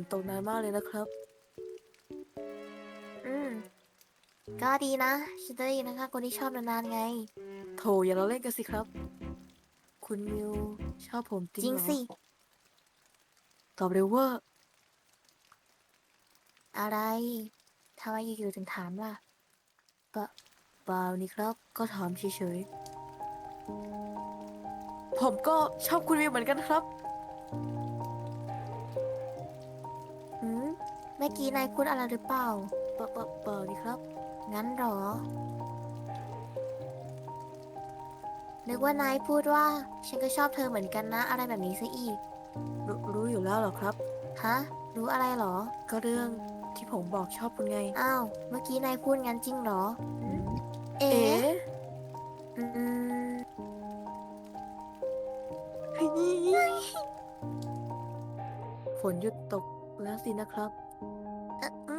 นตกนานมากเลยนะครับ อืม ก็ดีนะฉันจะได้ยินนะคะคนที่ชอบนานๆไง โถอย่าเราเล่นกันสิครับ คุณมิวชอบผมจริงจริงเหรอสิ ตอบเร็วว่าอะไรทำไมอยู่ๆถึงถามล่ะปะเปล่านี่ครับ ก็ถามเฉยๆผมก็ชอบคุณมิวเหมือนกันครับ มื่อกี้นายพูดอะไรหรือเปล่าเปล่าเปล่าเปล่านี่ครับ งั้นเหรอ นึกว่านายพูดว่า ฉันก็ชอบเธอเหมือนกันนะ อะไรแบบนี้ซะอีก รรู้อยู่แล้วเหรอครับ ฮะ รู้อะไรเหรอ ก็เรื่องที่ผมบอกชอบคุณไง อ้าว เมื่อกี้นายพูดงั้นจริงเหรอ เอ๋เอ๋อืมฝนหยุดตกแล้วสินะครับ เอ่ออื